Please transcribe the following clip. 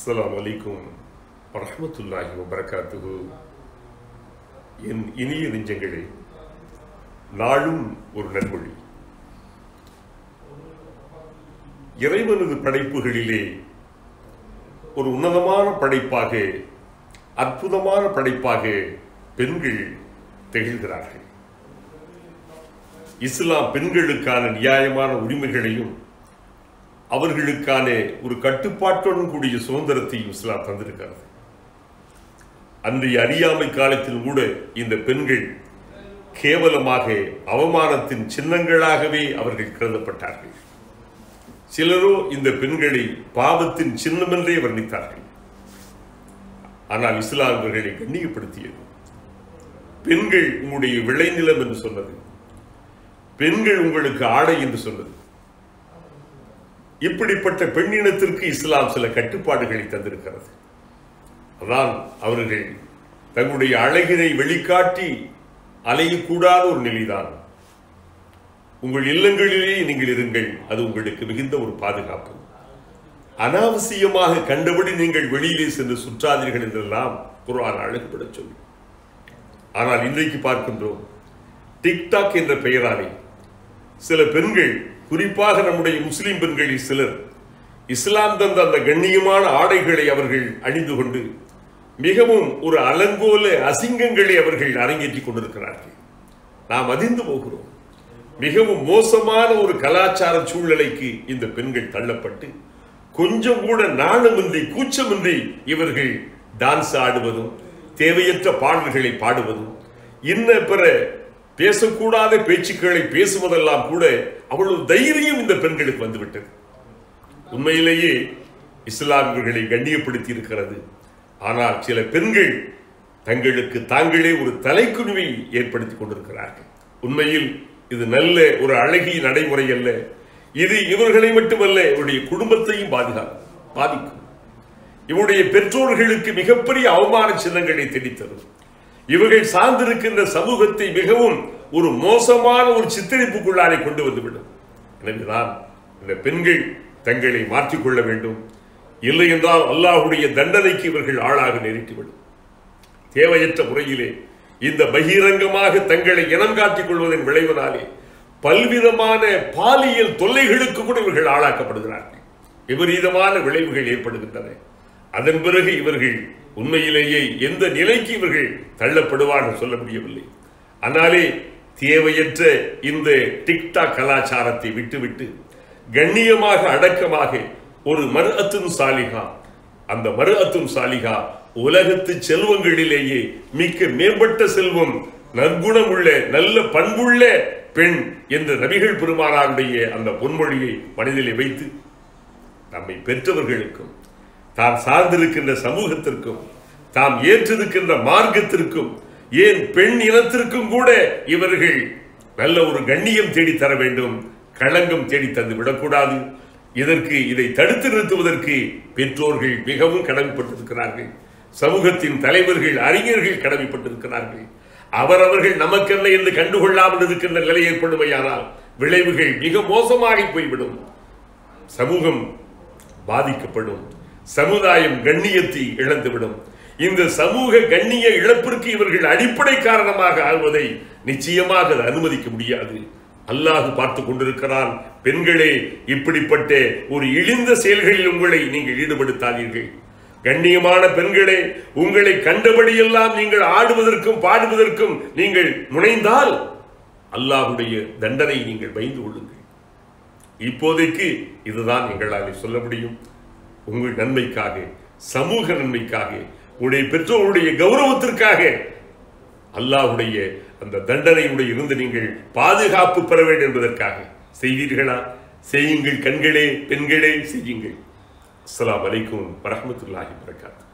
அஸ்லாம் வலைக்கும் வரமத்துல்லாஹி வபரகாத்துகு என் இனிய நெஞ்சங்களே நாளும் ஒரு நன்மொழி இறைவனது படைப்புகளிலே ஒரு உன்னதமான படைப்பாக அற்புதமான படைப்பாக பெண்கள் திகழ்கிறார்கள். இஸ்லாம் பெண்களுக்கான நியாயமான உரிமைகளையும் அவர்களுக்கான ஒரு கட்டுப்பாட்டுடன் கூடிய சுதந்திரத்தையும் இஸ்லாம் தந்திருக்கிறது. அன்றைய அறியாமை காலத்தில் கூட இந்த பெண்கள் கேவலமாக அவமானத்தின் சின்னங்களாகவே அவர்கள் கருதப்பட்டார்கள். சிலரோ இந்த பெண்களை பாவத்தின் சின்னமென்றே வர்ணித்தார்கள். ஆனால் இஸ்லாம் இவர்களை கண்ணியப்படுத்தியது. பெண்கள் உங்களுடைய விளைநிலம் என்று சொன்னது. பெண்கள் உங்களுக்கு ஆடை என்று சொன்னது. இப்படிப்பட்ட பெண்ணினத்திற்கு இஸ்லாம் சில கட்டுப்பாடுகளை தந்திருக்கிறது. அதான் அவர்கள் தங்களுடைய அழகினை வெளிக்காட்டி அலையக்கூடாத ஒரு நிலைதான். உங்கள் இல்லங்களிலே நீங்கள் இருங்கள் அது உங்களுக்கு மிகுந்த ஒரு பாதுகாப்பு. அனாவசியமாக கண்டபடி நீங்கள் வெளியிலே சென்று சுற்றாதீர்கள் என்றெல்லாம் குரான் அழகுபட சொல்லி. ஆனால் இன்றைக்கு பார்க்கின்றோம் டிக்டாக் என்ற பெயராலே சில பெண்கள் குறிப்பாக நம்முடைய முஸ்லிம் பெண்களில் சிலர் இஸ்லாம் தந்த அந்த கண்ணியமான ஆடைகளை அவர்கள் அணிந்து கொண்டு மிகவும் ஒரு அலங்கோல அசிங்கங்களை அவர்கள் அரங்கேற்றி கொண்டிருக்கிறார்கள். நாம் அதிர்ந்து போகிறோம். மிகவும் மோசமான ஒரு கலாச்சார சூழ்நிலைக்கு இந்த பெண்கள் தள்ளப்பட்டு கொஞ்சம் கூட நாணமின்றி கூச்சமின்றி இவர்கள் டான்ஸ் ஆடுவதும் தேவையற்ற பாடல்களை பாடுவதும் இன்ன பிற பேசக்கூடாத பேச்சுக்களை பேசுவதெல்லாம் கூட அவ்வளவு தைரியம் இந்த பெண்களுக்கு வந்துவிட்டது. உண்மையிலேயே இஸ்லாமியர்களை கண்ணியப்படுத்தி இருக்கிறது ஆனால் சில பெண்கள் தங்களுக்கு தாங்களே ஒரு தலைக்குழுவை ஏற்படுத்தி கொண்டிருக்கிறார்கள். உண்மையில் இது நல்ல ஒரு அழகிய நடைமுறை அல்ல. இது இவர்களை மட்டுமல்ல இவருடைய குடும்பத்தையும் பாதுகாக்கும் பாதிக்கும். இவருடைய பெற்றோர்களுக்கு மிகப்பெரிய அவமான சின்னங்களை தேடித்தரும். இவர்கள் சார்ந்திருக்கின்ற சமூகத்தை மிகவும் ஒரு மோசமான ஒரு சித்தரிப்புக்குள்ளாரை கொண்டு வந்துவிடும். எனவேதான் இந்த பெண்கள் தங்களை மாற்றிக்கொள்ள வேண்டும். இல்லை என்றால் அல்லாஹுடைய தண்டனைக்கு இவர்கள் ஆளாக நேரிட்டுவிடும். தேவையற்ற முறையிலே இந்த பகிரங்கமாக தங்களை இனம் காட்டிக் கொள்வதன் விளைவினாலே பல்விதமான பாலியல் தொல்லைகளுக்கு கூட இவர்கள் ஆளாக்கப்படுகிறார்கள். விபரீதமான விளைவுகள் ஏற்படுகின்றன. அதன் பிறகு இவர்கள் உண்மையிலேயே எந்த நிலைக்கு இவர்கள் தள்ளப்படுவார்கள் சொல்ல முடியவில்லை. ஆனாலே தேவையற்ற இந்த டிக்டாக் கலாச்சாரத்தை விட்டுவிட்டு கண்ணியமாக அடக்கமாக ஒரு மறு அத்தும் சாலிகா அந்த மறு அத்தும் சாலிகா உலகத்து செல்வங்களிலேயே மிக்க மேம்பட்ட செல்வம் நற்குணம் உள்ள நல்ல பண்புள்ள பெண் என்ற நபிகள் பெருமானாருடைய அந்த பொன்மொழியை மனதிலே வைத்து நம்மை பெற்றவர்களுக்கும் தாம் சார்ந்திருக்கின்ற சமூகத்திற்கும் தாம் ஏற்றிருக்கின்ற மார்க்கத்திற்கும் ஏன் பெண் இனத்திற்கும் கூட இவர்கள் நல்ல ஒரு கண்ணியம் தேடி தர வேண்டும் களங்கம் தேடி தந்து விடக்கூடாது. இதற்கு இதை தடுத்து நிறுத்துவதற்கு பெற்றோர்கள் மிகவும் கடமைப்பட்டிருக்கிறார்கள். சமூகத்தின் தலைவர்கள் அறிஞர்கள் கடமைப்பட்டிருக்கிறார்கள். அவரவர்கள் நமக்கென்ன என்று கண்டுகொள்ளாமல் இருக்கின்ற நிலை ஏற்படுமையானால் விளைவுகள் மிக மோசமாகி போய்விடும். சமூகம் பாதிக்கப்படும். சமுதாயம் கண்ணியத்தை இழந்துவிடும். இந்த சமூக கண்ணிய இழப்பிற்கு இவர்கள் அடிப்படை காரணமாக ஆகுவதை நிச்சயமாக அது அனுமதிக்க முடியாது. அல்லாஹ் பார்த்து கொண்டிருக்கிறான் பெண்களே இப்படிப்பட்ட ஒரு இழிந்த செயல்களில் உங்களை நீங்கள் ஈடுபடுத்தாதீர்கள். கண்ணியமான பெண்களே உங்களை கண்டபடியெல்லாம் நீங்கள் ஆடுவதற்கும் பாடுவதற்கும் நீங்கள் முனைந்தால் அல்லாஹுடைய தண்டனை நீங்கள் பயந்து கொள்ளுங்கள். இப்போதைக்கு இதுதான் எங்களால் சொல்ல முடியும். உங்கள் நன்மைக்காக சமூக நன்மைக்காக உங்களுடைய பெற்றோருடைய கௌரவத்திற்காக அல்லாஹுடைய அந்த தண்டனையுடைய இருந்து நீங்கள் பாதுகாப்பு பெற வேண்டும் என்பதற்காக. செய்வீர்களா செய்யுங்கள் கண்களே பெண்களே செய்யுங்கள். அஸ்லாம் வலைக்கும் வரமத்துல்லாஹி வரகாத்து